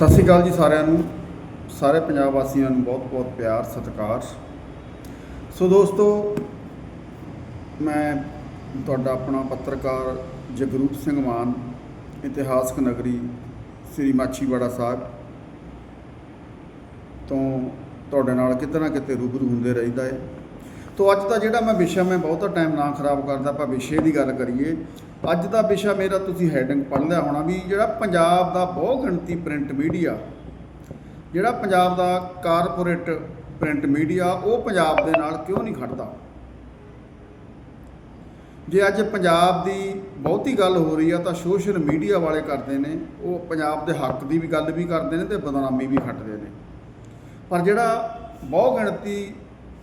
ਸਤਿ ਸ਼੍ਰੀ ਅਕਾਲ ਜੀ ਸਾਰਿਆਂ ਨੂੰ। ਸਾਰੇ ਪੰਜਾਬ ਵਾਸੀਆਂ ਨੂੰ ਬਹੁਤ-ਬਹੁਤ ਪਿਆਰ, ਸਤਿਕਾਰ। ਸੋ ਦੋਸਤੋ, ਮੈਂ ਤੁਹਾਡਾ ਆਪਣਾ ਪੱਤਰਕਾਰ ਜਗਰੂਪ ਸਿੰਘ ਮਾਨ, ਇਤਿਹਾਸਕ ਨਗਰੀ ਸ੍ਰੀ ਮਾਛੀਵਾੜਾ ਸਾਹਿਬ ਤੋਂ ਤੁਹਾਡੇ ਨਾਲ ਕਿਤੇ ਨਾ ਕਿਤੇ ਰੂਬਰੂ ਹੁੰਦੇ ਰਹਿੰਦਾ ਹੈ ਤੋਂ ਅੱਜ ਦਾ ਜਿਹੜਾ ਮੈਂ ਵਿਸ਼ਾ, ਮੈਂ ਬਹੁਤਾ ਟਾਈਮ ਨਾ ਖਰਾਬ ਕਰਦਾ, ਆਪਾਂ ਵਿਸ਼ੇ ਦੀ ਗੱਲ ਕਰੀਏ। ਅੱਜ ਦਾ ਵਿਸ਼ਾ ਮੇਰਾ ਤੁਸੀਂ ਹੈਡਿੰਗ ਪੜ੍ਹ ਲਿਆ ਹੋਣਾ ਵੀ ਜਿਹੜਾ ਪੰਜਾਬ ਦਾ ਬਹੁ ਗਿਣਤੀ ਪ੍ਰਿੰਟ ਮੀਡੀਆ ਜਿਹੜਾ ਪੰਜਾਬ ਦਾ ਕਾਰਪੋਰੇਟ ਪ੍ਰਿੰਟ ਮੀਡੀਆ ਉਹ ਪੰਜਾਬ ਦੇ ਨਾਲ ਕਿਉਂ ਨਹੀਂ ਖੜਦਾ ਜੇ ਅੱਜ ਪੰਜਾਬ ਦੀ ਬਹੁਤੀ ਗੱਲ ਹੋ ਰਹੀ ਆ ਤਾਂ ਸੋਸ਼ਲ ਮੀਡੀਆ ਵਾਲੇ ਕਰਦੇ ਨੇ, ਉਹ ਪੰਜਾਬ ਦੇ ਹੱਕ ਦੀ ਵੀ ਗੱਲ ਵੀ ਕਰਦੇ ਨੇ ਤੇ ਬਦਨਾਮੀ ਵੀ ਖੱਟਦੇ ਨੇ। ਪਰ ਜਿਹੜਾ ਬਹੁ ਗਿਣਤੀ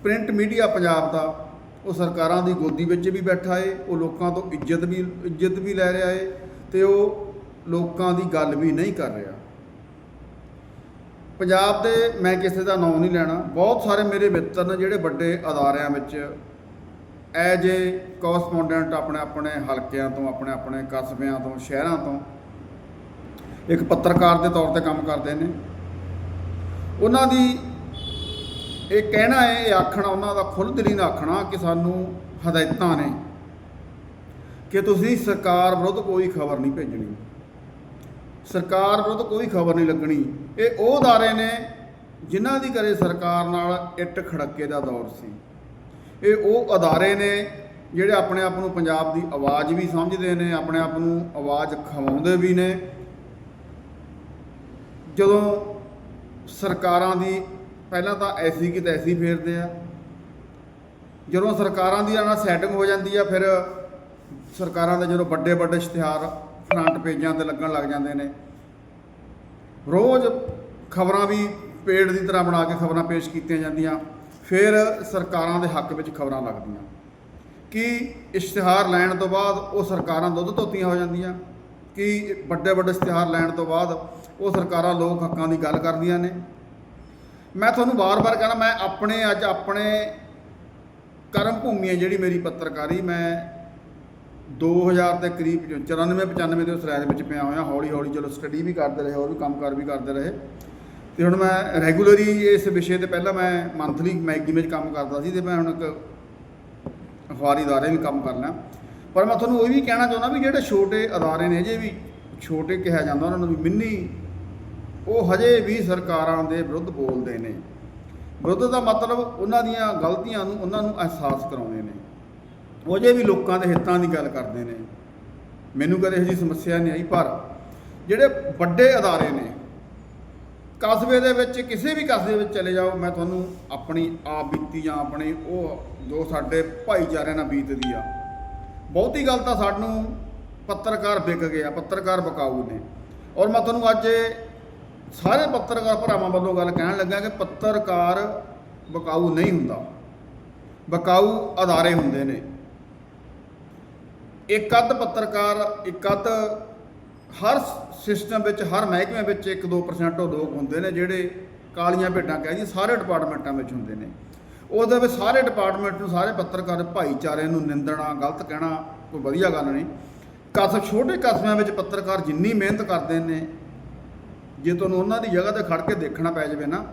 ਪ੍ਰਿੰਟ ਮੀਡੀਆ ਪੰਜਾਬ ਦਾ ਉਹ ਸਰਕਾਰਾਂ ਦੀ ਗੋਦੀ ਵਿੱਚ ਵੀ ਬੈਠਾ ਏ, ਉਹ ਲੋਕਾਂ ਤੋਂ ਇੱਜ਼ਤ ਵੀ ਇੱਜ਼ਤ ਵੀ ਲੈ ਰਿਹਾ ਏ ਤੇ ਉਹ ਲੋਕਾਂ ਦੀ ਗੱਲ ਵੀ ਨਹੀਂ ਕਰ ਰਿਹਾ। ਪੰਜਾਬ ਦੇ ਮੈਂ ਕਿਸੇ ਦਾ ਨਾਮ ਨਹੀਂ ਲੈਣਾ, ਬਹੁਤ ਸਾਰੇ ਮੇਰੇ ਮਿੱਤਰ ਨੇ ਜਿਹੜੇ ਵੱਡੇ ਅਦਾਰਿਆਂ ਵਿੱਚ ਐਜ ਏ ਕੋਰਸਪੋਂਡੈਂਟ ਆਪਣੇ ਆਪਣੇ ਹਲਕਿਆਂ ਤੋਂ, ਆਪਣੇ ਆਪਣੇ ਕਸਬਿਆਂ ਤੋਂ, ਸ਼ਹਿਰਾਂ ਤੋਂ ਇੱਕ ਪੱਤਰਕਾਰ ਦੇ ਤੌਰ ਤੇ ਕੰਮ ਕਰਦੇ ਨੇ। ਉਹਨਾਂ ਦੀ ਇਹ ਕਹਿਣਾ ਹੈ, ਇਹ ਆਖਣਾ, ਉਹਨਾਂ ਦਾ ਖੁੱਲ੍ਹ ਦਿਲੀ ਨਾਲ ਆਖਣਾ ਕਿ ਸਾਨੂੰ ਹਦਾਇਤਾਂ ਨੇ ਕਿ ਤੁਸੀਂ ਸਰਕਾਰ ਵਿਰੁੱਧ ਕੋਈ ਖਬਰ ਨਹੀਂ ਭੇਜਣੀ। ਸਰਕਾਰ ਵਿਰੁੱਧ ਕੋਈ ਖਬਰ ਨਹੀਂ ਲੱਗਣੀ। ਇਹ ਉਹ ਅਦਾਰੇ ਨੇ ਜਿਨ੍ਹਾਂ ਦੀ ਕਰੇ ਸਰਕਾਰ ਨਾਲ ਇੱਟ ਖੜੱਕੇ ਦਾ ਦੌਰ ਸੀ। ਇਹ ਉਹ ਅਦਾਰੇ ਨੇ ਜਿਹੜੇ ਆਪਣੇ ਆਪ ਨੂੰ ਪੰਜਾਬ ਦੀ ਆਵਾਜ਼ ਵੀ ਸਮਝਦੇ ਨੇ, ਆਪਣੇ ਆਪ ਨੂੰ ਆਵਾਜ਼ ਖਵਾਉਂਦੇ ਵੀ ਨੇ। ਜਦੋਂ ਸਰਕਾਰਾਂ ਦੀ ਪਹਿਲਾਂ ਤਾਂ ਐਸੀ ਕਿ ਤੈਸੀ ਫੇਰਦੇ ਆ। ਜਦੋਂ ਸਰਕਾਰਾਂ ਦੀ ਨਾਲ ਸੈਟਿੰਗ ਹੋ ਜਾਂਦੀ ਆ, ਫਿਰ ਸਰਕਾਰਾਂ ਦੇ ਜਦੋਂ ਵੱਡੇ ਵੱਡੇ ਇਸ਼ਤਿਹਾਰ ਫਰੰਟ ਪੇਜਾਂ ਤੇ ਲੱਗਣ ਲੱਗ ਜਾਂਦੇ ਨੇ। ਰੋਜ਼ ਖਬਰਾਂ ਵੀ ਪੇੜ ਦੀ ਤਰ੍ਹਾਂ ਬਣਾ ਕੇ ਖਬਰਾਂ ਪੇਸ਼ ਕੀਤੀਆਂ ਜਾਂਦੀਆਂ, ਫਿਰ ਸਰਕਾਰਾਂ ਦੇ ਹੱਕ ਵਿੱਚ ਖਬਰਾਂ ਲੱਗਦੀਆਂ। ਕਿ ਇਸ਼ਤਿਹਾਰ ਲੈਣ ਤੋਂ ਬਾਅਦ ਉਹ ਸਰਕਾਰਾਂ ਦੁੱਧ ਧੋਤੀਆਂ ਹੋ ਜਾਂਦੀਆਂ? ਕਿ ਵੱਡੇ ਵੱਡੇ ਇਸ਼ਤਿਹਾਰ ਲੈਣ ਤੋਂ ਬਾਅਦ ਉਹ ਸਰਕਾਰਾਂ ਲੋਕ ਹੱਕਾਂ ਦੀ ਗੱਲ ਕਰਦੀਆਂ ਨੇ? ਮੈਂ ਤੁਹਾਨੂੰ ਵਾਰ-ਵਾਰ ਕਹਿੰਦਾ, ਮੈਂ ਆਪਣੇ ਅੱਜ ਆਪਣੇ ਕਰਮ ਭੂਮੀ ਹੈ ਜਿਹੜੀ ਮੇਰੀ ਪੱਤਰਕਾਰੀ। ਮੈਂ 2000 ਦੇ ਕਰੀਬ 94 95 ਦੇ ਉਸ ਰਾਜ ਵਿੱਚ ਪਿਆ ਹੋਇਆ ਹੌਲੀ ਹੌਲੀ ਚਲੋ ਸਟੱਡੀ ਵੀ ਕਰਦੇ ਰਹੇ, ਹੋਰ ਵੀ ਕੰਮਕਾਰ ਵੀ ਕਰਦੇ ਰਹੇ। ਤੇ ਹੁਣ ਮੈਂ ਰੈਗੂਲਰੀ ਇਸ ਵਿਸ਼ੇ ਤੇ ਪਹਿਲਾਂ ਮੈਂ ਮੰਥਲੀ ਮੈਗਜ਼ੀਨ ਵਿੱਚ ਕੰਮ ਕਰਦਾ ਸੀ ਤੇ ਮੈਂ ਹੁਣ ਇੱਕ ਅਖਬਾਰੀ ਅਦਾਰੇ ਵੀ ਕੰਮ ਕਰਨਾ ਪਰ ਮੈਂ ਤੁਹਾਨੂੰ ਇਹ ਵੀ ਕਹਿਣਾ ਚਾਹੁੰਦਾ ਵੀ ਜਿਹੜੇ ਛੋਟੇ ਅਦਾਰੇ ਨੇ, ਜੇ ਵੀ ਛੋਟੇ ਕਿਹਾ ਜਾਂਦਾ ਉਹਨਾਂ ਨੂੰ ਵੀ ਮਿੰਨੀ ਉਹ ਹਜੇ ਵੀ ਸਰਕਾਰਾਂ ਦੇ ਵਿਰੁੱਧ ਬੋਲਦੇ ਨੇ। ਵਿਰੁੱਧ ਦਾ ਮਤਲਬ ਉਹਨਾਂ ਦੀਆਂ ਗਲਤੀਆਂ ਨੂੰ, ਉਹਨਾਂ ਨੂੰ ਅਹਿਸਾਸ ਕਰਾਉਂਦੇ ਨੇ। ਉਹ ਜੇ ਵੀ ਲੋਕਾਂ ਦੇ ਹਿੱਤਾਂ ਦੀ ਗੱਲ ਕਰਦੇ ਨੇ। ਮੈਨੂੰ ਕਦੇ ਇਹੋ ਜਿਹੀ ਸਮੱਸਿਆ ਨਹੀਂ ਆਈ, ਪਰ ਜਿਹੜੇ ਵੱਡੇ ਅਦਾਰੇ ਨੇ, ਕਸਬੇ ਦੇ ਵਿੱਚ, ਕਿਸੇ ਵੀ ਕਸਬੇ ਵਿੱਚ ਚਲੇ ਜਾਓ, ਮੈਂ ਤੁਹਾਨੂੰ ਆਪਣੀ ਆਪ ਬੀਤੀ ਜਾਂ ਆਪਣੇ ਉਹ ਜੋ ਸਾਡੇ ਭਾਈਚਾਰਿਆਂ ਨਾਲ ਬੀਤਦੀ ਆ, ਬਹੁਤੀ ਗੱਲ ਤਾਂ ਸਾਨੂੰ ਪੱਤਰਕਾਰ ਵਿਕ ਗਿਆ ਪੱਤਰਕਾਰ ਬਕਾਊ ਨੇ। ਔਰ ਮੈਂ ਤੁਹਾਨੂੰ ਅੱਜ ਸਾਰੇ ਪੱਤਰਕਾਰ ਭਰਾਵਾਂ ਵੱਲੋਂ ਗੱਲ ਕਹਿਣ ਲੱਗਾ ਕਿ ਪੱਤਰਕਾਰ ਬਕਾਊ ਨਹੀਂ ਹੁੰਦਾ। ਬਕਾਊ ਅਦਾਰੇ ਹੁੰਦੇ ਨੇ। ਇੱਕ ਅੱਧ ਪੱਤਰਕਾਰ, ਇੱਕ ਅੱਧ ਹਰ ਸਿਸਟਮ ਵਿੱਚ, ਹਰ ਮਹਿਕਮੇ ਵਿੱਚ 1-2% ਉਹ ਲੋਕ ਹੁੰਦੇ ਨੇ ਜਿਹੜੇ ਕਾਲੀਆਂ ਭੇਡਾਂ ਕਹਿ ਜੀ ਸਾਰੇ ਡਿਪਾਰਟਮੈਂਟਾਂ ਵਿੱਚ ਹੁੰਦੇ ਨੇ। ਉਹਦੇ ਵਿੱਚ ਸਾਰੇ ਡਿਪਾਰਟਮੈਂਟ ਨੂੰ, ਸਾਰੇ ਪੱਤਰਕਾਰ ਭਾਈਚਾਰੇ ਨੂੰ ਨਿੰਦਣਾ, ਗਲਤ ਕਹਿਣਾ ਕੋਈ ਵਧੀਆ ਗੱਲ ਨਹੀਂ। ਕਸ, ਛੋਟੇ ਕਸਬਿਆਂ ਵਿੱਚ ਪੱਤਰਕਾਰ ਜਿੰਨੀ ਮਿਹਨਤ ਕਰਦੇ ਨੇ ਜੇ ਤੁਹਾਨੂੰ ਉਹਨਾਂ ਦੀ ਜਗ੍ਹਾ ਤੇ ਖੜ ਕੇ ਦੇਖਣਾ ਪੈ ਜਾਵੇ ਨਾ,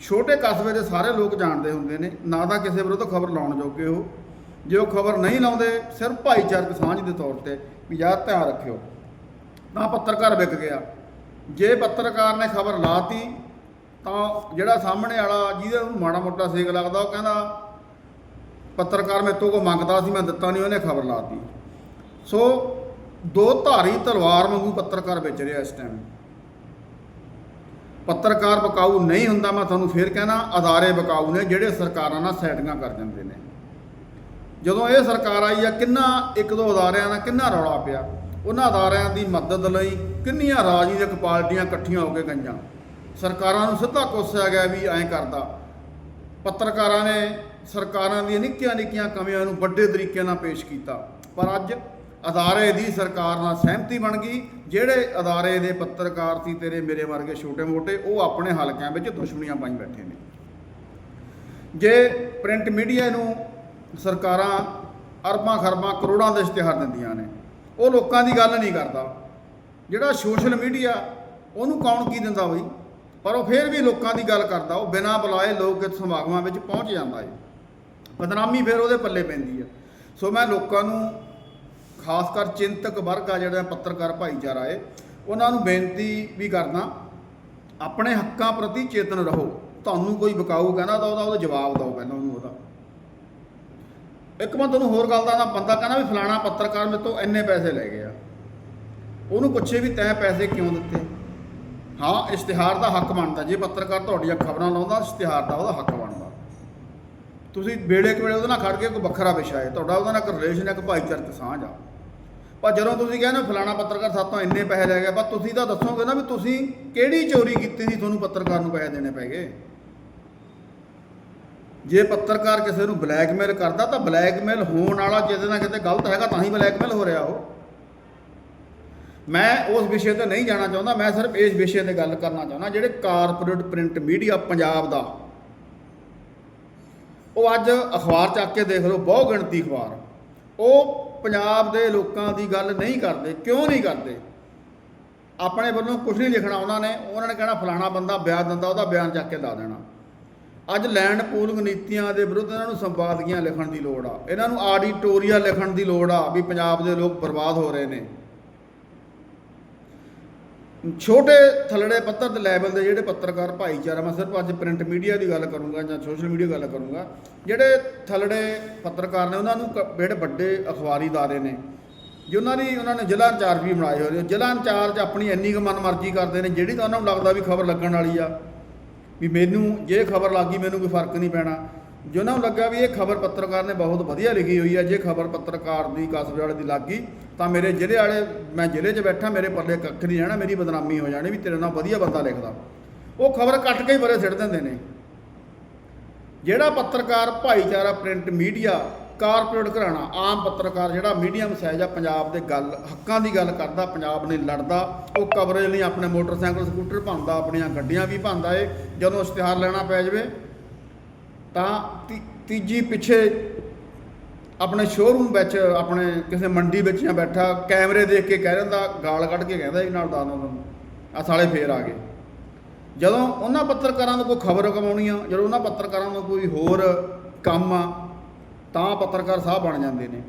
ਛੋਟੇ ਕਸਬੇ ਦੇ ਸਾਰੇ ਲੋਕ ਜਾਣਦੇ ਹੁੰਦੇ ਨੇ, ਨਾ ਤਾਂ ਕਿਸੇ ਵਿਰੁੱਧ ਖਬਰ ਲਾਉਣ ਜੋਗੇ ਉਹ ਜੇ ਉਹ ਖਬਰ ਨਹੀਂ ਲਾਉਂਦੇ, ਸਿਰਫ ਭਾਈਚਾਰਕ ਸਾਂਝ ਦੇ ਤੌਰ ਤੇ ਵੀ ਯਾਰ ਧਿਆਨ ਰੱਖਿਓ। ਤਾਂ ਪੱਤਰਕਾਰ ਵਿਕ ਗਿਆ। ਜੇ ਪੱਤਰਕਾਰ ਨੇ ਖਬਰ ਲਾਤੀ, ਤਾਂ ਜਿਹੜਾ ਸਾਹਮਣੇ ਵਾਲਾ, ਜਿਹਦੇ ਨੂੰ ਮਾੜਾ ਮੋਟਾ ਸੇਕ ਲੱਗਦਾ, ਉਹ ਕਹਿੰਦਾ, ਪੱਤਰਕਾਰ ਮੇਰੇ ਤੋਂ ਕੋ ਮੰਗਦਾ ਸੀ, ਮੈਂ ਦਿੱਤਾ ਨਹੀਂ, ਉਹਨੇ ਖਬਰ ਲਾਤੀ। ਸੋ, ਦੋ ਧਾਰੀ ਤਲਵਾਰ ਵਾਂਗੂ ਪੱਤਰਕਾਰ ਵੇਚ ਰਿਹਾ ਇਸ ਟਾਈਮ ਪੱਤਰਕਾਰ ਬਕਾਊ ਨਹੀਂ ਹੁੰਦਾ, ਮੈਂ ਤੁਹਾਨੂੰ ਫੇਰ ਕਹਿਣਾ, ਅਦਾਰੇ ਬਕਾਊ ਨੇ ਜਿਹੜੇ ਸਰਕਾਰਾਂ ਨਾਲ ਸੈਟਿੰਗਾਂ ਕਰ ਜਾਂਦੇ ਨੇ। ਜਦੋਂ ਇਹ ਸਰਕਾਰ ਆਈ ਆ, ਕਿੰਨਾ, ਇੱਕ ਦੋ ਅਦਾਰਿਆਂ ਦਾ ਕਿੰਨਾ ਰੌਲਾ ਪਿਆ? ਉਹਨਾਂ ਅਦਾਰਿਆਂ ਦੀ ਮਦਦ ਲਈ ਕਿੰਨੀਆਂ ਰਾਜਨੀਤਿਕ ਪਾਰਟੀਆਂ ਇਕੱਠੀਆਂ ਹੋ ਕੇ ਗਈਆਂ? ਸਰਕਾਰਾਂ ਨੂੰ ਸਿੱਧਾ ਕੋਸਿਆ ਗਿਆ ਵੀ ਐਂ ਕਰਦਾ। ਪੱਤਰਕਾਰਾਂ ਨੇ ਸਰਕਾਰਾਂ ਦੀਆਂ ਨਿੱਕੀਆਂ ਨਿੱਕੀਆਂ ਕਮੀਆਂ ਨੂੰ ਵੱਡੇ ਤਰੀਕੇ ਨਾਲ ਪੇਸ਼ ਕੀਤਾ। ਪਰ ਅੱਜ ਅਦਾਰੇ ਦੀ ਸਰਕਾਰ ਨਾਲ ਸਹਿਮਤੀ ਬਣ ਗਈ। ਜਿਹੜੇ ਅਦਾਰੇ ਦੇ ਪੱਤਰਕਾਰ ਸੀ ਤੇਰੇ ਮੇਰੇ ਵਰਗੇ ਛੋਟੇ-ਮੋਟੇ ਉਹ ਆਪਣੇ ਹਲਕਿਆਂ ਵਿੱਚ ਦੁਸ਼ਮਣੀਆਂ ਪਾਈ ਬੈਠੇ ਨੇ। ਜੇ ਪ੍ਰਿੰਟ ਮੀਡੀਆ ਨੂੰ ਸਰਕਾਰਾਂ ਅਰਬਾਂ ਖਰਬਾਂ ਕਰੋੜਾਂ ਦੇ ਇਸ਼ਤਿਹਾਰ ਦਿੰਦੀਆਂ ਨੇ, ਉਹ ਲੋਕਾਂ ਦੀ ਗੱਲ ਨਹੀਂ ਕਰਦਾ। ਜਿਹੜਾ ਸੋਸ਼ਲ ਮੀਡੀਆ, ਉਹਨੂੰ ਕੌਣ ਕੀ ਦਿੰਦਾ ਬਈ? ਪਰ ਉਹ ਫੇਰ ਵੀ ਲੋਕਾਂ ਦੀ ਗੱਲ ਕਰਦਾ। ਉਹ ਬਿਨਾਂ ਬੁਲਾਏ ਲੋਕ ਇਸ ਸਮਾਗਮਾਂ ਵਿੱਚ ਪਹੁੰਚ ਜਾਂਦਾ ਹੈ ਬਦਨਾਮੀ ਫਿਰ ਉਹਦੇ ਪੱਲੇ ਪੈਂਦੀ ਆ ਸੋ ਮੈਂ ਲੋਕਾਂ ਨੂੰ ਖਾਸ ਕਰ ਚਿੰਤਕ ਵਰਗ ਆ ਜਿਹੜਾ ਪੱਤਰਕਾਰ ਭਾਈਚਾਰਾ ਏ, ਉਹਨਾਂ ਨੂੰ ਬੇਨਤੀ ਵੀ ਕਰਦਾ, ਆਪਣੇ ਹੱਕਾਂ ਪ੍ਰਤੀ ਚੇਤਨ ਰਹੋ। ਤੁਹਾਨੂੰ ਕੋਈ ਬਕਾਊ ਕਹਿੰਦਾ ਤਾਂ ਉਹਦਾ ਉਹਦਾ ਜਵਾਬ ਦਿਓ ਪਹਿਲਾਂ ਉਹਨੂੰ ਉਹਦਾ। ਇੱਕ ਮੈਂ ਤੁਹਾਨੂੰ ਹੋਰ ਗੱਲ ਦਾ ਨਾ ਬੰਦਾ ਕਹਿੰਦਾ ਵੀ ਫਲਾਣਾ ਪੱਤਰਕਾਰ ਮੇਰੇ ਤੋਂ ਇੰਨੇ ਪੈਸੇ ਲੈ ਗਿਆ। ਉਹਨੂੰ ਪੁੱਛੇ ਵੀ ਤੈਂ ਪੈਸੇ ਕਿਉਂ ਦਿੱਤੇ? ਹਾਂ, ਇਸ਼ਤਿਹਾਰ ਦਾ ਹੱਕ ਬਣਦਾ। ਜੇ ਪੱਤਰਕਾਰ ਤੁਹਾਡੀਆਂ ਖਬਰਾਂ ਲਾਉਂਦਾ, ਇਸ਼ਤਿਹਾਰ ਦਾ ਉਹਦਾ ਹੱਕ ਬਣਦਾ। ਤੁਸੀਂ ਵੇਲੇ ਕੁ ਵੇਲੇ ਉਹਦੇ ਨਾਲ ਖੜ ਕੇ ਕੋਈ ਵੱਖਰਾ ਵਿਸ਼ਾ ਹੈ ਤੁਹਾਡਾ ਉਹਦੇ ਨਾਲ ਇੱਕ ਰਿਲੇਸ਼ਨ ਹੈ ਇੱਕ ਭਾਈਚਾਰਕ ਸਾਂਝ ਆ। ਪਰ ਜਦੋਂ ਤੁਸੀਂ ਕਹਿੰਦੇ ਹੋ ਫਲਾਣਾ ਪੱਤਰਕਾਰ ਸਾਤੋਂ ਇੰਨੇ ਪੈਸੇ ਲੈ ਗਿਆ, ਪਰ ਤੁਸੀਂ ਤਾਂ ਦੱਸੋਗੇ ਨਾ ਵੀ ਤੁਸੀਂ ਕਿਹੜੀ ਚੋਰੀ ਕੀਤੀ ਸੀ ਤੁਹਾਨੂੰ ਪੱਤਰਕਾਰ ਨੂੰ ਪੈਸੇ ਦੇਣੇ ਪੈ ਗਏ? ਜੇ ਪੱਤਰਕਾਰ ਕਿਸੇ ਨੂੰ ਬਲੈਕਮੇਲ ਕਰਦਾ ਤਾਂ ਬਲੈਕਮੇਲ ਹੋਣ ਵਾਲਾ ਜਿਹਦੇ ਨਾਲ ਕਿਤੇ ਗਲਤ ਹੈਗਾ ਤਾਂ ਹੀ ਬਲੈਕਮੇਲ ਹੋ ਰਿਹਾ ਉਹ। ਮੈਂ ਉਸ ਵਿਸ਼ੇ ਤੇ ਨਹੀਂ ਜਾਣਾ ਚਾਹੁੰਦਾ, ਮੈਂ ਸਿਰਫ ਇਸ ਵਿਸ਼ੇ ਤੇ ਗੱਲ ਕਰਨਾ ਚਾਹੁੰਦਾ ਜਿਹੜੇ ਕਾਰਪੋਰੇਟ ਪ੍ਰਿੰਟ ਮੀਡੀਆ ਪੰਜਾਬ ਦਾ। ਉਹ ਅੱਜ ਅਖਬਾਰ ਚੱਕ ਕੇ ਦੇਖ ਲਓ ਬਹੁ ਗਿਣਤੀ ਅਖਬਾਰ। ਉਹ ਪੰਜਾਬ ਦੇ ਲੋਕਾਂ ਦੀ ਗੱਲ ਨਹੀਂ ਕਰਦੇ, ਕਿਉਂ ਨਹੀਂ ਕਰਦੇ? ਆਪਣੇ ਵੱਲੋਂ ਕੁਝ ਨਹੀਂ ਲਿਖਣਾ ਉਹਨਾਂ ਨੇ ਉਹਨਾਂ ਨੇ ਕਹਿਣਾ ਫਲਾਣਾ ਬੰਦਾ ਬਿਆਨ ਦਿੰਦਾ, ਉਹਦਾ ਬਿਆਨ ਚੱਕ ਕੇ ਲਾ ਦੇਣਾ। ਅੱਜ ਲੈਂਡ ਪੂਲਿੰਗ ਨੀਤੀਆਂ ਦੇ ਵਿਰੁੱਧ ਇਹਨਾਂ ਨੂੰ ਸੰਪਾਦਕੀਆਂ ਲਿਖਣ ਦੀ ਲੋੜ ਆ। ਇਹਨਾਂ ਨੂੰ ਆਡੀਟੋਰੀਆ ਲਿਖਣ ਦੀ ਲੋੜ ਆ ਵੀ ਪੰਜਾਬ ਦੇ ਲੋਕ ਬਰਬਾਦ ਹੋ ਰਹੇ ਨੇ। ਛੋਟੇ ਥੱਲੜੇ ਪੱਤਰ ਦੇ ਲੈਵਲ ਦੇ ਜਿਹੜੇ ਪੱਤਰਕਾਰ ਭਾਈਚਾਰਾ, ਮੈਂ ਸਿਰਫ ਅੱਜ ਪ੍ਰਿੰਟ ਮੀਡੀਆ ਦੀ ਗੱਲ ਕਰੂੰਗਾ ਜਾਂ ਸੋਸ਼ਲ ਮੀਡੀਆ ਗੱਲ ਕਰੂੰਗਾ, ਜਿਹੜੇ ਥੱਲੜੇ ਪੱਤਰਕਾਰ ਨੇ ਉਹਨਾਂ ਨੂੰ ਕ- ਜਿਹੜੇ ਵੱਡੇ ਅਖਬਾਰੀ ਦਾਰੇ ਨੇ ਜਿਨ੍ਹਾਂ ਦੀ, ਉਹਨਾਂ ਨੇ ਜ਼ਿਲ੍ਹਾ ਇੰਚਾਰਜ ਵੀ ਬਣਾਏ ਹੋਏ ਨੇ, ਜ਼ਿਲ੍ਹਾ ਇੰਚਾਰਜ ਆਪਣੀ ਇੰਨੀ ਕੁ ਮਨਮਰਜ਼ੀ ਕਰਦੇ ਨੇ, ਜਿਹੜੀ ਤਾਂ ਉਹਨਾਂ ਨੂੰ ਲੱਗਦਾ ਵੀ ਖਬਰ ਲੱਗਣ ਵਾਲੀ ਆ, ਵੀ ਮੈਨੂੰ, ਜੇ ਖਬਰ ਲੱਗੀ ਮੈਨੂੰ ਕੋਈ ਫ਼ਰਕ ਨਹੀਂ ਪੈਣਾ, ਜੇ ਉਹਨਾਂ ਨੂੰ ਲੱਗਾ ਵੀ ਇਹ ਖਬਰ ਪੱਤਰਕਾਰ ਨੇ ਬਹੁਤ ਵਧੀਆ ਲਿਖੀ ਹੋਈ ਆ, ਜੇ ਖਬਰ ਪੱਤਰਕਾਰ ਦੀ ਕਸਬੇ ਵਾਲੇ ਦੀ ਲੱਗੀ ਤਾਂ ਮੇਰੇ ਜ਼ਿਲ੍ਹੇ ਵਾਲੇ, ਮੈਂ ਜ਼ਿਲ੍ਹੇ 'ਚ ਬੈਠਾ, ਮੇਰੇ ਪੱਲੇ ਕੱਖ ਨਹੀਂ ਰਹਿਣਾ, ਮੇਰੀ ਬਦਨਾਮੀ ਹੋ ਜਾਣੀ ਵੀ ਤੇਰੇ ਨਾਲ ਵਧੀਆ ਬੰਦਾ ਲਿਖਦਾ। ਉਹ ਖਬਰ ਕੱਟ ਕੇ ਹੀ ਬਰੇ ਸਿੱਟ ਦਿੰਦੇ ਨੇ। ਜਿਹੜਾ ਪੱਤਰਕਾਰ ਭਾਈਚਾਰਾ ਪ੍ਰਿੰਟ ਮੀਡੀਆ, ਕਾਰਪੋਰੇਟ ਘਰਾਣਾ, ਆਮ ਪੱਤਰਕਾਰ ਜਿਹੜਾ ਮੀਡੀਅਮ ਸਾਈਜ਼ ਆ, ਪੰਜਾਬ ਦੇ ਗੱਲ, ਹੱਕਾਂ ਦੀ ਗੱਲ ਕਰਦਾ, ਪੰਜਾਬ ਨੇ ਲੜਦਾ, ਉਹ ਕਵਰੇਜ ਲਈ ਆਪਣੇ ਮੋਟਰਸਾਈਕਲ, ਸਕੂਟਰ ਭੰਦਾ ਆਪਣੀਆਂ ਗੱਡੀਆਂ ਵੀ ਭੰਦਾ ਏ, ਜਦੋਂ ਇਸ਼ਤਿਹਾਰ ਲੈਣਾ ਪੈ ਜਾਵੇ, ਤਾਂ ਤੀ- ਤੀਜੀ ਪਿੱਛੇ ਆਪਣੇ ਸ਼ੋਰੂਮ ਵਿੱਚ, ਆਪਣੇ ਕਿਸੇ ਮੰਡੀ ਵਿੱਚ ਜਾਂ ਬੈਠਾ, ਕੈਮਰੇ ਦੇਖ ਕੇ ਕਹਿ ਦਿੰਦਾ, ਗਾਲ ਕੱਢ ਕੇ ਕਹਿੰਦਾ ਇਹ ਨਾਲ ਦਾ ਉਹਨਾਂ ਨੂੰ ਆ ਸਾਲੇ ਫੇਰ ਆ ਗਏ। ਜਦੋਂ ਉਹਨਾਂ ਪੱਤਰਕਾਰਾਂ ਨੂੰ ਕੋਈ ਖਬਰ ਕਮਾਉਣੀ ਆ, ਜਦੋਂ ਉਹਨਾਂ ਪੱਤਰਕਾਰਾਂ ਨੂੰ ਕੋਈ ਹੋਰ ਕੰਮ ਆ, ਤਾਂ ਪੱਤਰਕਾਰ ਸਾਹਿਬ ਬਣ ਜਾਂਦੇ ਨੇ।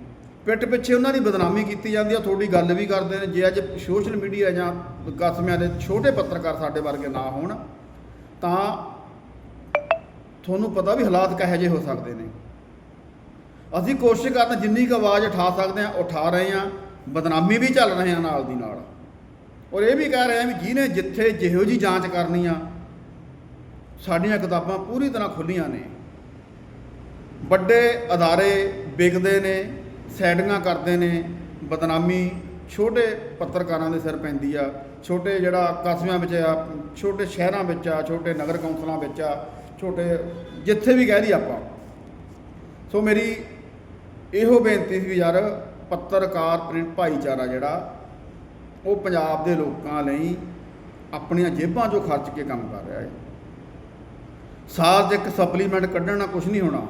ਪਿੱਠ ਪਿੱਛੇ ਉਹਨਾਂ ਦੀ ਬਦਨਾਮੀ ਕੀਤੀ ਜਾਂਦੀ ਆ, ਤੁਹਾਡੀ ਗੱਲ ਵੀ ਕਰਦੇ ਨੇ। ਜੇ ਅੱਜ ਸੋਸ਼ਲ ਮੀਡੀਆ ਜਾਂ ਕਸਮਿਆਂ ਦੇ ਛੋਟੇ ਪੱਤਰਕਾਰ ਸਾਡੇ ਵਰਗੇ ਨਾ ਹੋਣ, ਤਾਂ ਤੁਹਾਨੂੰ ਪਤਾ ਵੀ ਹਾਲਾਤ ਕਿਹੋ ਜਿਹੇ ਹੋ ਸਕਦੇ ਨੇ। ਅਸੀਂ ਕੋਸ਼ਿਸ਼ ਕਰਦੇ ਜਿੰਨੀ ਕੁ ਆਵਾਜ਼ ਉਠਾ ਸਕਦੇ ਆ ਉਠਾ ਰਹੇ ਆ ਬਦਨਾਮੀ ਵੀ ਚੱਲ ਰਹੇ ਆ ਨਾਲ ਦੀ ਨਾਲ। ਔਰ ਇਹ ਵੀ ਕਹਿ ਰਹੇ ਆ ਵੀ ਜਿਹਨੇ ਜਿੱਥੇ ਜਿਹੋ ਜੀ ਜਾਂਚ ਕਰਨੀ ਆ, ਸਾਡੀਆਂ ਕਿਤਾਬਾਂ ਪੂਰੀ ਤਰ੍ਹਾਂ ਖੁੱਲੀਆਂ ਨੇ। ਵੱਡੇ ਅਦਾਰੇ ਵਿਕਦੇ ਨੇ ਸੈਡਿੰਗਾਂ ਕਰਦੇ ਨੇ, ਬਦਨਾਮੀ ਛੋਟੇ ਪੱਤਰਕਾਰਾਂ ਦੇ ਸਿਰ ਪੈਂਦੀ ਆ, ਛੋਟੇ ਜਿਹੜਾ ਕਸਬਿਆਂ ਵਿੱਚ ਆ, ਛੋਟੇ ਸ਼ਹਿਰਾਂ ਵਿੱਚ ਆ, ਛੋਟੇ ਨਗਰ ਕੌਂਸਲਾਂ ਵਿੱਚ ਆ, ਛੋਟੇ ਜਿੱਥੇ ਵੀ ਕਹਿ ਲਈ ਆਪਾਂ। ਸੋ ਮੇਰੀ ਇਹੋ ਬੇਨਤੀ ਸੀ ਵੀ ਯਾਰ ਪੱਤਰਕਾਰ ਪ੍ਰਿੰਟ ਭਾਈਚਾਰਾ ਜਿਹੜਾ, ਉਹ ਪੰਜਾਬ ਦੇ ਲੋਕਾਂ ਲਈ ਆਪਣੀਆਂ ਜੇਬਾਂ 'ਚੋਂ ਖਰਚ ਕੇ ਕੰਮ ਕਰ ਰਿਹਾ ਹੈ। ਸਾਲ 'ਚ ਇੱਕ ਸਪਲੀਮੈਂਟ ਕੱਢਣ ਨਾਲ ਕੁਝ ਨਹੀਂ ਹੋਣਾ।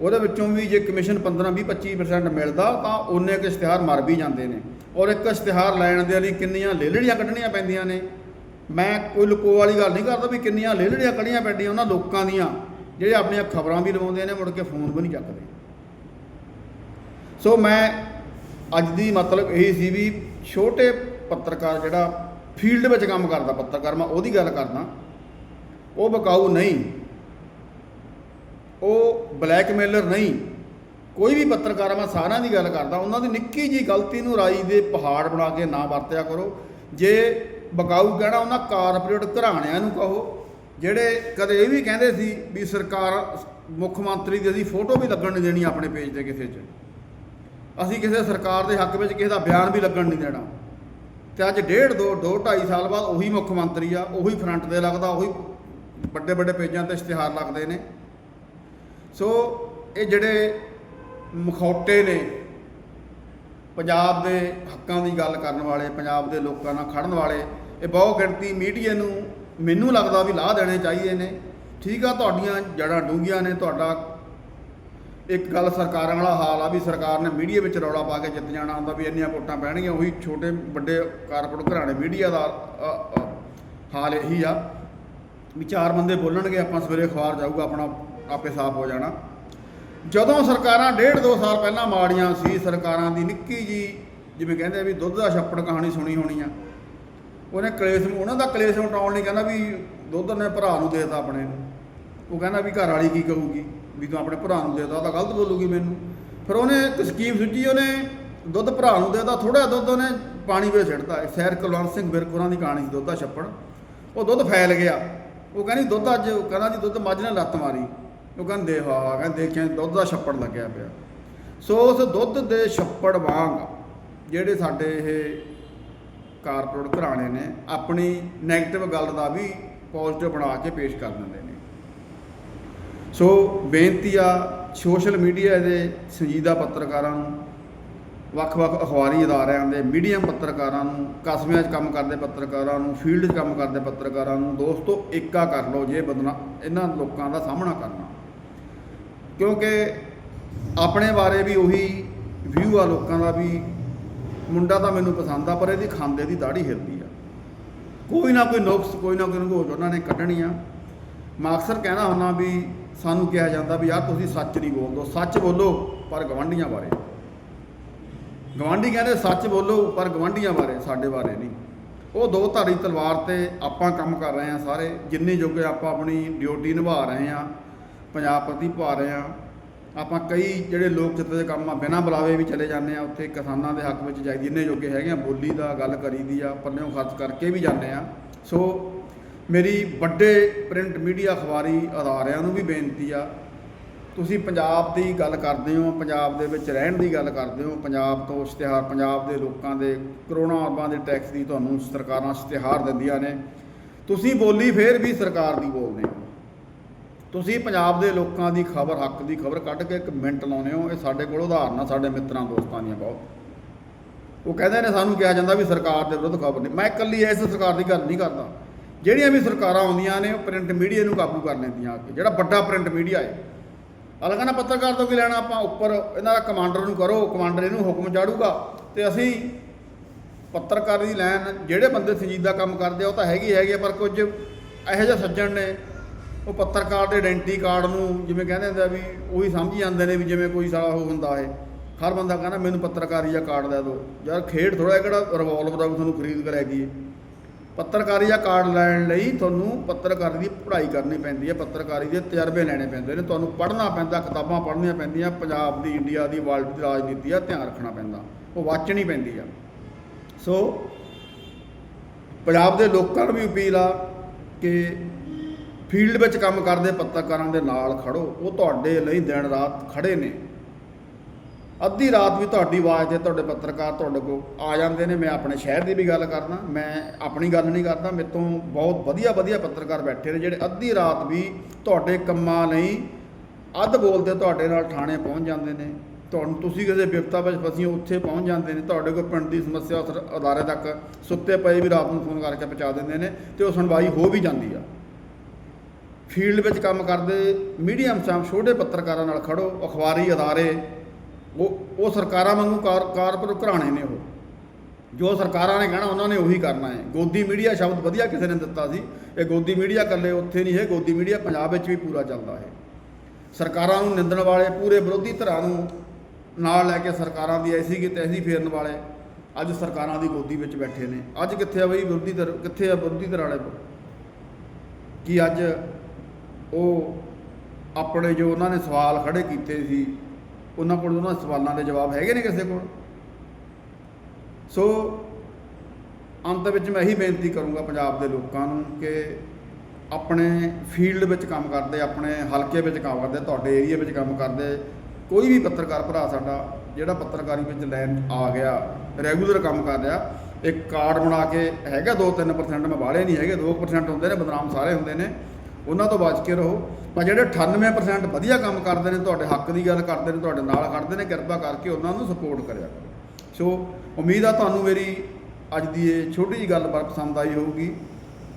ਉਹਦੇ ਵਿੱਚੋਂ ਵੀ ਜੇ ਕਮਿਸ਼ਨ 15 20 25% ਮਿਲਦਾ, ਤਾਂ ਉਹਨੇ ਕੁ ਇਸ਼ਤਿਹਾਰ ਮਰ ਵੀ ਜਾਂਦੇ ਨੇ। ਔਰ ਇੱਕ ਇਸ਼ਤਿਹਾਰ ਲੈਣ ਦੇ ਲਈ ਕਿੰਨੀਆਂ ਲੇਲੜੀਆਂ ਕੱਢਣੀਆਂ ਪੈਂਦੀਆਂ ਨੇ। ਮੈਂ ਕੋਈ ਲੁਕੋ ਵਾਲੀ ਗੱਲ ਨਹੀਂ ਕਰਦਾ ਵੀ ਕਿੰਨੀਆਂ ਲੇਲੜੀਆਂ ਕੱਢਣੀਆਂ ਪੈਂਦੀਆਂ ਉਹਨਾਂ ਲੋਕਾਂ ਦੀਆਂ, ਜਿਹੜੇ ਆਪਣੀਆਂ ਖਬਰਾਂ ਵੀ ਲਵਾਉਂਦੇ ਨੇ, ਮੁੜ ਕੇ ਫੋਨ ਵੀ ਨਹੀਂ ਚੱਕਦੇ। ਸੋ ਮੈਂ ਅੱਜ ਦੀ ਮਤਲਬ ਇਹੀ ਸੀ ਵੀ ਛੋਟੇ ਪੱਤਰਕਾਰ ਜਿਹੜਾ ਫੀਲਡ ਵਿੱਚ ਕੰਮ ਕਰਦਾ ਪੱਤਰਕਾਰ, ਮੈਂ ਉਹਦੀ ਗੱਲ ਕਰਦਾ। ਉਹ ਬਕਾਊ ਨਹੀਂ। ਉਹ ਬਲੈਕਮੇਲਰ ਨਹੀਂ। ਕੋਈ ਵੀ ਪੱਤਰਕਾਰ, ਮੈਂ ਸਾਰਿਆਂ ਦੀ ਗੱਲ ਕਰਦਾ, ਉਹਨਾਂ ਦੀ ਨਿੱਕੀ ਜੀ ਗਲਤੀ ਨੂੰ ਰਾਈ ਦੇ ਪਹਾੜ ਬਣਾ ਕੇ ਨਾ ਵਰਤਿਆ ਕਰੋ। ਜੇ ਬਕਾਊ ਕਹਿਣਾ, ਉਹਨਾਂ ਕਾਰਪੋਰੇਟ ਘਰਾਣਿਆਂ ਨੂੰ ਕਹੋ, ਜਿਹੜੇ ਕਦੇ ਇਹ ਵੀ ਕਹਿੰਦੇ ਸੀ ਵੀ ਸਰਕਾਰ ਮੁੱਖ ਮੰਤਰੀ ਦੀ ਅਸੀਂ ਫੋਟੋ ਵੀ ਲੱਗਣ ਨਹੀਂ ਦੇਣੀ ਆਪਣੇ ਪੇਜ ਤੇ ਕਿਸੇ 'ਚ। ਅਸੀਂ ਕਿਸੇ ਸਰਕਾਰ ਦੇ ਹੱਕ ਵਿੱਚ ਕਿਸੇ ਦਾ ਬਿਆਨ ਵੀ ਲੱਗਣ ਨਹੀਂ ਦੇਣਾ। ਤੇ ਅੱਜ ਡੇਢ ਦੋ ਦੋ ਢਾਈ ਸਾਲ ਬਾਅਦ ਉਹੀ ਮੁੱਖ ਮੰਤਰੀ ਆ, ਉਹੀ ਫਰੰਟ ਤੇ ਲੱਗਦਾ, ਉਹੀ ਵੱਡੇ ਵੱਡੇ ਪੇਜਾਂ ਤੇ ਇਸ਼ਤਿਹਾਰ ਲੱਗਦੇ ਨੇ। ਸੋ ਇਹ ਜਿਹੜੇ ਮਖੌਟੇ ਨੇ ਪੰਜਾਬ ਦੇ ਹੱਕਾਂ ਦੀ ਗੱਲ ਕਰਨ ਵਾਲੇ, ਪੰਜਾਬ ਦੇ ਲੋਕਾਂ ਨਾਲ ਖੜਨ ਵਾਲੇ, ਇਹ ਬਹੁ ਗਿਣਤੀ ਮੀਡੀਆ ਨੂੰ ਮੈਨੂੰ ਲੱਗਦਾ ਵੀ ਲਾਹ ਦੇਣੇ ਚਾਹੀਦੇ ਨੇ। ਠੀਕ ਆ, ਤੁਹਾਡੀਆਂ ਜੜਾਂ ਡੂੰਘੀਆਂ ਨੇ, ਤੁਹਾਡਾ ਇੱਕ ਗੱਲ ਸਰਕਾਰਾਂ ਵਾਲਾ ਹਾਲ ਆ ਵੀ ਸਰਕਾਰ ਨੇ ਮੀਡੀਆ ਵਿੱਚ ਰੌਲਾ ਪਾ ਕੇ ਜਿੱਤ ਜਾਣਾ ਹੁੰਦਾ ਵੀ ਇੰਨੀਆਂ ਵੋਟਾਂ ਪੈਣਗੀਆਂ, ਉਹੀ ਛੋਟੇ ਵੱਡੇ ਕਾਰਪੋਰੇਟ ਘਰਾਣੇ ਮੀਡੀਆ ਦਾ ਹਾਲ ਇਹੀ ਆ ਵੀ ਚਾਰ ਬੰਦੇ ਬੋਲਣਗੇ, ਆਪਾਂ ਸਵੇਰੇ ਅਖਬਾਰ ਜਾਊਗਾ, ਆਪਣਾ ਆਪੇ ਸਾਫ਼ ਹੋ ਜਾਣਾ। ਜਦੋਂ ਸਰਕਾਰਾਂ ਡੇਢ ਦੋ ਸਾਲ ਪਹਿਲਾਂ ਮਾੜੀਆਂ ਸੀ, ਸਰਕਾਰਾਂ ਦੀ ਨਿੱਕੀ ਜੀ ਜਿਵੇਂ ਕਹਿੰਦੇ ਆ ਵੀ ਦੁੱਧ ਦਾ ਛੱਪੜ ਕਹਾਣੀ ਸੁਣੀ ਹੋਣੀ ਆ, ਉਹਨੇ ਕਲੇਸ਼ ਉਹਨਾਂ ਦਾ ਕਲੇਸ਼ ਮਟਾਉਣ ਲਈ ਕਹਿੰਦਾ ਵੀ ਦੁੱਧ ਨੇ ਭਰਾ ਨੂੰ ਦੇਤਾ ਆਪਣੇ ਨੂੰ। ਉਹ ਕਹਿੰਦਾ ਵੀ ਘਰ ਵਾਲੀ ਕੀ ਕਹੂਗੀ ਵੀ ਤੂੰ ਆਪਣੇ ਭਰਾ ਨੂੰ ਦੇਤਾ, ਉਹ ਤਾਂ ਗਲਤ ਬੋਲੂਗੀ ਮੈਨੂੰ। ਫਿਰ ਉਹਨੇ ਇੱਕ ਸਕੀਮ ਸੁਝੀ ਉਹਨੇ ਦੁੱਧ ਭਰਾ ਨੂੰ ਦੇਤਾ ਥੋੜਾ ਦੁੱਧ ਉਹਨੇ ਪਾਣੀ ਵਿੱਚ ਛੱਡਤਾ ਸੈਰ ਕੁਲਵੰਤ ਸਿੰਘ ਬਿਰਕੁਰਾਂ ਦੀ ਕਹਾਣੀ ਸੀ, ਦੁੱਧ ਦਾ ਛੱਪੜ। ਉਹ ਦੁੱਧ ਫੈਲ ਗਿਆ। ਉਹ ਕਹਿੰਦੀ, ਦੁੱਧ ਅੱਜ ਕਹਿੰਦਾ, ਜੀ, ਦੁੱਧ ਮੱਝ ਨੇ ਲੱਤ ਮਾਰੀ। ਉਹ ਕਹਿੰਦੇ, ਹਾਂ ਕਹਿੰਦੇ, ਦੇਖਿਆ, ਦੁੱਧ ਦਾ ਛੱਪੜ ਲੱਗਿਆ ਪਿਆ। ਸੋ ਉਸ ਦੁੱਧ ਦੇ ਛੱਪੜ ਵਾਂਗ ਜਿਹੜੇ ਸਾਡੇ ਇਹ ਕਾਰਪੋਰੇਟ ਘਰਾਣੇ ਨੇ, ਆਪਣੀ 네ਗੇਟਿਵ ਗੱਲ ਦਾ ਵੀ ਪੋਜ਼ਿਟਿਵ ਬਣਾ ਕੇ ਪੇਸ਼ ਕਰ ਦਿੰਦੇ ਨੇ। ਸੋ ਬੇਨਤੀ ਆ ਸੋਸ਼ਲ ਮੀਡੀਆ ਦੇ ਸੰਜੀਦਾ ਪੱਤਰਕਾਰਾਂ ਨੂੰ ਵੱਖ-ਵੱਖ ਅਖਬਾਰੀ ਅਦਾਰਿਆਂ ਦੇ ਮੀਡੀਅਮ ਪੱਤਰਕਾਰਾਂ ਨੂੰ, ਕਸਬਿਆਂ 'ਚ ਕੰਮ ਕਰਦੇ ਪੱਤਰਕਾਰਾਂ ਨੂੰ, ਫੀਲਡ 'ਚ ਕੰਮ ਕਰਦੇ ਪੱਤਰਕਾਰਾਂ ਨੂੰ ਦੋਸਤੋ ਏਕਾ ਕਰ ਲਓ ਜੇ ਬਦਨਾ ਇਹਨਾਂ ਲੋਕਾਂ ਦਾ ਸਾਹਮਣਾ ਕਰਨਾ। ਕਿਉਂਕਿ ਆਪਣੇ ਬਾਰੇ ਵੀ ਉਹੀ ਵਿਊ ਆ ਲੋਕਾਂ ਦਾ ਵੀ ਮੁੰਡਾ ਤਾਂ ਮੈਨੂੰ ਪਸੰਦ ਆ, ਪਰ ਇਹਦੀ ਖਾਂਦੇ ਦੀ ਦਾੜੀ ਹਿਲਦੀ ਆ। ਕੋਈ ਨਾ ਕੋਈ ਨੁਕਸ, ਕੋਈ ਨਾ ਕੋਈ ਨਗੋਚ ਉਹਨਾਂ ਨੇ ਕੱਢਣੀ ਆ ਮੈਂ ਅਕਸਰ ਕਹਿਣਾ ਹੁੰਦਾ ਵੀ ਸਾਨੂੰ ਕਿਹਾ ਜਾਂਦਾ ਵੀ ਯਾਰ ਤੁਸੀਂ ਸੱਚ ਨਹੀਂ ਬੋਲਦੇ, ਸੱਚ ਬੋਲੋ ਪਰ ਗਵੰਡੀਆਂ ਬਾਰੇ। ਗਵਾਂਢੀ ਕਹਿੰਦੇ ਸੱਚ ਬੋਲੋ ਪਰ ਗਵਾਂਢੀਆਂ ਬਾਰੇ, ਸਾਡੇ ਬਾਰੇ ਨਹੀਂ। ਉਹ ਦੋ ਧਾਰੀ ਤਲਵਾਰ ਤੇ ਆਪਾਂ ਕੰਮ ਕਰ ਰਹੇ ਹਾਂ ਸਾਰੇ, ਜਿੰਨੇ ਜੋਗੇ ਆਪਾਂ ਆਪਣੀ ਡਿਊਟੀ ਨਿਭਾ ਰਹੇ ਹਾਂ, ਪੰਜਾਬ ਪ੍ਰਤੀ ਪਾ ਰਹੇ ਹਾਂ, ਆਪਾਂ ਕਈ ਜਿਹੜੇ ਲੋਕ ਜਿੱਤੇ ਦੇ ਕੰਮ ਆ, ਬਿਨਾਂ ਬੁਲਾਵੇ ਵੀ ਚਲੇ ਜਾਂਦੇ ਆ ਉੱਥੇ ਕਿਸਾਨਾਂ ਦੇ ਹੱਕ ਵਿੱਚ ਜਾਈ ਜਿੰਨੇ ਜੋਗੇ ਹੈਗੇ ਆ, ਬੋਲੀ ਦਾ, ਗੱਲ ਕਰੀਦੀ ਆ ਪੱਲਿਓਂ ਖਰਚ ਕਰਕੇ ਵੀ ਜਾਂਦੇ ਆ ਸੋ ਮੇਰੀ ਵੱਡੇ ਪ੍ਰਿੰਟ ਮੀਡੀਆ ਅਖਬਾਰੀ ਅਦਾਰਿਆਂ ਨੂੰ ਵੀ ਬੇਨਤੀ ਆ, ਤੁਸੀਂ ਪੰਜਾਬ ਦੀ ਗੱਲ ਕਰਦੇ ਹੋ, ਪੰਜਾਬ ਦੇ ਵਿੱਚ ਰਹਿਣ ਦੀ ਗੱਲ ਕਰਦੇ ਹੋ, ਪੰਜਾਬ ਤੋਂ ਇਸ਼ਤਿਹਾਰ, ਪੰਜਾਬ ਦੇ ਲੋਕਾਂ ਦੇ ਕਰੋਨਾ ਅਰਬਾਂ ਦੇ ਟੈਕਸ ਦੀ ਤੁਹਾਨੂੰ ਸਰਕਾਰਾਂ ਇਸ਼ਤਿਹਾਰ ਦਿੰਦੀਆਂ ਨੇ, ਤੁਸੀਂ ਬੋਲੀ ਫੇਰ ਵੀ ਸਰਕਾਰ ਦੀ ਬੋਲਦੇ ਹੋ। ਤੁਸੀਂ ਪੰਜਾਬ ਦੇ ਲੋਕਾਂ ਦੀ ਖਬਰ, ਹੱਕ ਦੀ ਖਬਰ ਕੱਢ ਕੇ ਇੱਕ ਮਿੰਟ ਲਾਉਂਦੇ ਹੋ, ਇਹ ਸਾਡੇ ਕੋਲ ਉਦਾਹਰਨ ਆ, ਸਾਡੇ ਮਿੱਤਰਾਂ ਦੋਸਤਾਂ ਦੀਆਂ ਬਹੁਤ। ਉਹ ਕਹਿੰਦੇ ਨੇ ਸਾਨੂੰ ਕਿਹਾ ਜਾਂਦਾ ਵੀ ਸਰਕਾਰ ਦੇ ਵਿਰੁੱਧ ਖਬਰ ਨਹੀਂ, ਮੈਂ ਇਕੱਲੀ ਇਸ ਸਰਕਾਰ ਦੀ ਗੱਲ ਨਹੀਂ ਕਰਦਾ। ਜਿਹੜੀਆਂ ਵੀ ਸਰਕਾਰਾਂ ਆਉਂਦੀਆਂ ਨੇ ਉਹ ਪ੍ਰਿੰਟ ਮੀਡੀਆ ਨੂੰ ਕਾਬੂ ਕਰ ਲੈਂਦੀਆਂ ਆ ਕੇ। ਜਿਹੜਾ ਵੱਡਾ ਪ੍ਰਿੰਟ ਮੀਡੀਆ ਹੈ ਅਲਗਾ ਨਾ ਪੱਤਰਕਾਰ ਤੋਂ ਕੀ ਲੈਣਾ ਆਪਾਂ ਉੱਪਰ ਇਹਨਾਂ ਦਾ ਕਮਾਂਡਰ ਨੂੰ ਕਰੋ ਕਮਾਂਡਰ ਇਹਨੂੰ ਹੁਕਮ ਚਾੜੂਗਾ ਤੇ ਅਸੀਂ ਪੱਤਰਕਾਰ ਦੀ ਲਾਈਨ ਜਿਹੜੇ ਬੰਦੇ ਸੰਜੀਦਾ ਕੰਮ ਕਰਦੇ ਆ ਉਹ ਤਾਂ ਹੈਗੀ ਹੈਗੀ ਆ, ਪਰ ਕੁਝ ਇਹੋ ਜਿਹੇ ਸੱਜਣ ਨੇ ਉਹ ਪੱਤਰਕਾਰ ਦੇ ਆਇਡੈਂਟੀ ਕਾਰਡ ਨੂੰ ਜਿਵੇਂ ਕਹਿੰਦੇ ਹੁੰਦੇ ਆ ਵੀ ਉਹੀ ਸਮਝੀ ਜਾਂਦੇ ਨੇ ਵੀ ਜਿਵੇਂ ਕੋਈ ਸਾਲਾ ਉਹ ਹੁੰਦਾ ਹੈ ਹਰ ਬੰਦਾ ਕਹਿੰਦਾ ਮੈਨੂੰ ਪੱਤਰਕਾਰੀ ਦਾ ਕਾਰਡ ਦੇ ਦਿਓ। ਯਾਰ ਖੇਡ ਥੋੜਾ ਕਿਹੜਾ ਰਿਵਾਲਵਰ ਦਾ ਵੀ ਤੁਹਾਨੂੰ ਖਰੀਦ ਕੇ ਲੈ ਹੈ ਪੱਤਰਕਾਰੀ ਦਾ ਕਾਰਡ ਲੈਣ ਲਈ ਤੁਹਾਨੂੰ ਪੱਤਰਕਾਰੀ ਦੀ ਪੜ੍ਹਾਈ ਕਰਨੀ ਪੈਂਦੀ ਹੈ, ਪੱਤਰਕਾਰੀ ਦੇ ਤਜਰਬੇ ਲੈਣੇ ਪੈਂਦੇ ਨੇ, ਤੁਹਾਨੂੰ ਪੜ੍ਹਨਾ ਪੈਂਦਾ, ਕਿਤਾਬਾਂ ਪੜ੍ਹਨੀਆਂ ਪੈਂਦੀਆਂ, ਪੰਜਾਬ ਦੀ, ਇੰਡੀਆ ਦੀ ਵਰਲਡ ਦੀ ਰਾਜਨੀਤੀ ਦਾ ਧਿਆਨ ਰੱਖਣਾ ਪੈਂਦਾ, ਉਹ ਵਾਚਣੀ ਪੈਂਦੀ ਆ। ਸੋ ਪੰਜਾਬ ਦੇ ਲੋਕਾਂ ਨੂੰ ਵੀ ਅਪੀਲ ਆ ਕਿ ਫੀਲਡ ਵਿੱਚ ਕੰਮ ਕਰਦੇ ਪੱਤਰਕਾਰਾਂ ਦੇ ਨਾਲ ਖੜੋ, ਉਹ ਤੁਹਾਡੇ ਲਈ ਦਿਨ ਰਾਤ ਖੜੇ ਨੇ। ਅੱਧੀ ਰਾਤ ਵੀ ਤੁਹਾਡੀ ਆਵਾਜ਼ ਤੇ ਤੁਹਾਡੇ ਪੱਤਰਕਾਰ ਤੁਹਾਡੇ ਕੋਲ ਆ ਜਾਂਦੇ ਨੇ, ਮੈਂ ਆਪਣੇ ਸ਼ਹਿਰ ਦੀ ਵੀ ਗੱਲ ਕਰਦਾ, ਮੈਂ ਆਪਣੀ ਗੱਲ ਨਹੀਂ ਕਰਦਾ, ਮੇਰੇ ਤੋਂ ਬਹੁਤ ਵਧੀਆ ਵਧੀਆ ਪੱਤਰਕਾਰ ਬੈਠੇ ਨੇ ਜਿਹੜੇ ਅੱਧੀ ਰਾਤ ਵੀ ਤੁਹਾਡੇ ਕੰਮਾਂ ਲਈ ਅੱਧ ਬੋਲਦੇ ਤੁਹਾਡੇ ਨਾਲ ਥਾਣੇ ਪਹੁੰਚ ਜਾਂਦੇ ਨੇ। ਤੁਹਾਨੂੰ ਤੁਸੀਂ ਕਿਸੇ ਵਿਪਤਾ ਵਿੱਚ ਫਸੀ ਉੱਥੇ ਪਹੁੰਚ ਜਾਂਦੇ ਨੇ, ਤੁਹਾਡੇ ਕੋਲ ਪਿੰਡ ਦੀ ਸਮੱਸਿਆ ਉਸ ਅਦਾਰੇ ਤੱਕ ਸੁੱਤੇ ਪਏ ਵੀ ਰਾਤ ਨੂੰ ਫੋਨ ਕਰਕੇ ਪਹੁੰਚਾ ਦਿੰਦੇ ਨੇ ਤੇ ਉਹ ਸੁਣਵਾਈ ਹੋ ਵੀ ਜਾਂਦੀ ਆ। ਫੀਲਡ ਵਿੱਚ ਕੰਮ ਕਰਦੇ, ਮੀਡੀਅਮ ਚਾਮ ਛੋਟੇ ਪੱਤਰਕਾਰਾਂ ਨਾਲ ਖੜੋ, ਅਖਬਾਰੀ ਅਦਾਰੇ ਉਹ ਉਹ ਸਰਕਾਰਾਂ ਵਾਂਗੂ ਕਾਰਪੋਰੇਟ ਘਰਾਣੇ ਨੇ ਉਹ। ਜੋ ਸਰਕਾਰਾਂ ਨੇ ਕਹਿਣਾ, ਉਹਨਾਂ ਨੇ ਉਹੀ ਕਰਨਾ ਹੈ। ਗੋਦੀ ਮੀਡੀਆ ਸ਼ਬਦ ਵਧੀਆ ਕਿਸੇ ਨੇ ਦਿੱਤਾ ਸੀ। ਇਹ ਗੋਦੀ ਮੀਡੀਆ ਇਕੱਲੇ ਉੱਥੇ ਨਹੀਂ ਹੈ, ਗੋਦੀ ਮੀਡੀਆ ਪੰਜਾਬ ਵਿੱਚ ਵੀ ਪੂਰਾ ਚੱਲਦਾ ਹੈ। ਸਰਕਾਰਾਂ ਨੂੰ ਨਿੰਦਣ ਵਾਲੇ ਪੂਰੇ ਵਿਰੋਧੀ ਧਿਰਾਂ ਨੂੰ ਨਾਲ ਲੈ ਕੇ ਸਰਕਾਰਾਂ ਦੀ ਐਸੀ ਕਿ ਤੈਸੀ ਫੇਰਨ ਵਾਲੇ ਅੱਜ ਸਰਕਾਰਾਂ ਦੀ ਗੋਦੀ ਵਿੱਚ ਬੈਠੇ ਨੇ। ਅੱਜ ਕਿੱਥੇ ਆ ਬਈ ਵਿਰੋਧੀ ਧਿਰ, ਕਿੱਥੇ ਆ ਵਿਰੋਧੀ ਧਿਰ ਵਾਲੇ? ਕੀ ਅੱਜ ਉਹ ਆਪਣੇ ਜੋ ਉਹਨਾਂ ਨੇ ਸਵਾਲ ਖੜੇ ਕੀਤੇ ਸੀ ਉਹਨਾਂ ਕੋਲ ਉਹਨਾਂ ਸਵਾਲਾਂ ਦੇ ਜਵਾਬ ਹੈਗੇ ਨੇ ਕਿਸੇ ਕੋਲ। ਸੋ ਅੰਤ ਵਿੱਚ ਮੈਂ ਇਹੀ ਬੇਨਤੀ ਕਰੂੰਗਾ ਪੰਜਾਬ ਦੇ ਲੋਕਾਂ ਨੂੰ ਕਿ ਆਪਣੇ ਫੀਲਡ ਵਿੱਚ ਕੰਮ ਕਰਦੇ, ਆਪਣੇ ਹਲਕੇ ਵਿੱਚ ਕੰਮ ਕਰਦੇ, ਤੁਹਾਡੇ ਏਰੀਆ ਵਿੱਚ ਕੰਮ ਕਰਦੇ। ਕੋਈ ਵੀ ਪੱਤਰਕਾਰ ਭਰਾ ਸਾਡਾ, ਜਿਹੜਾ ਪੱਤਰਕਾਰੀ ਵਿੱਚ ਲਾਈਨ ਆ ਗਿਆ, ਰੈਗੂਲਰ ਕੰਮ ਕਰ ਰਿਹਾ, ਇੱਕ ਕਾਰਡ ਬਣਾ ਕੇ ਹੈਗਾ 2-3% ਮੈਂ ਬਾਹਲੇ ਨਹੀਂ ਹੈਗੇ 2% ਹੁੰਦੇ ਨੇ, ਬਦਨਾਮ ਸਾਰੇ ਹੁੰਦੇ ਨੇ। ਉਹਨਾਂ ਤੋਂ ਬਚ ਕੇ ਰਹੋ। ਪਰ ਜਿਹੜੇ 98% ਵਧੀਆ ਕੰਮ ਕਰਦੇ ਨੇ, ਤੁਹਾਡੇ ਹੱਕ ਦੀ ਗੱਲ ਕਰਦੇ ਨੇ, ਤੁਹਾਡੇ ਨਾਲ ਖੜਦੇ ਨੇ, ਕਿਰਪਾ ਕਰਕੇ ਉਹਨਾਂ ਨੂੰ ਸਪੋਰਟ ਕਰਿਆ ਕਰੋ। ਸੋ ਉਮੀਦ ਆ ਤੁਹਾਨੂੰ ਮੇਰੀ ਅੱਜ ਦੀ ਇਹ ਛੋਟੀ ਜਿਹੀ ਗੱਲਬਾਤ ਪਸੰਦ ਆਈ ਹੋਊਗੀ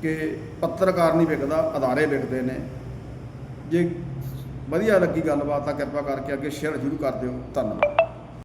ਕਿ ਪੱਤਰਕਾਰ ਨਹੀਂ ਵਿਕਦਾ, ਅਦਾਰੇ ਵਿਕਦੇ ਨੇ। ਜੇ ਵਧੀਆ ਲੱਗੀ ਗੱਲਬਾਤ, ਤਾਂ ਕਿਰਪਾ ਕਰਕੇ ਅੱਗੇ ਸ਼ੇਅਰ ਜ਼ਰੂਰ ਕਰ ਦਿਓ। ਧੰਨਵਾਦ।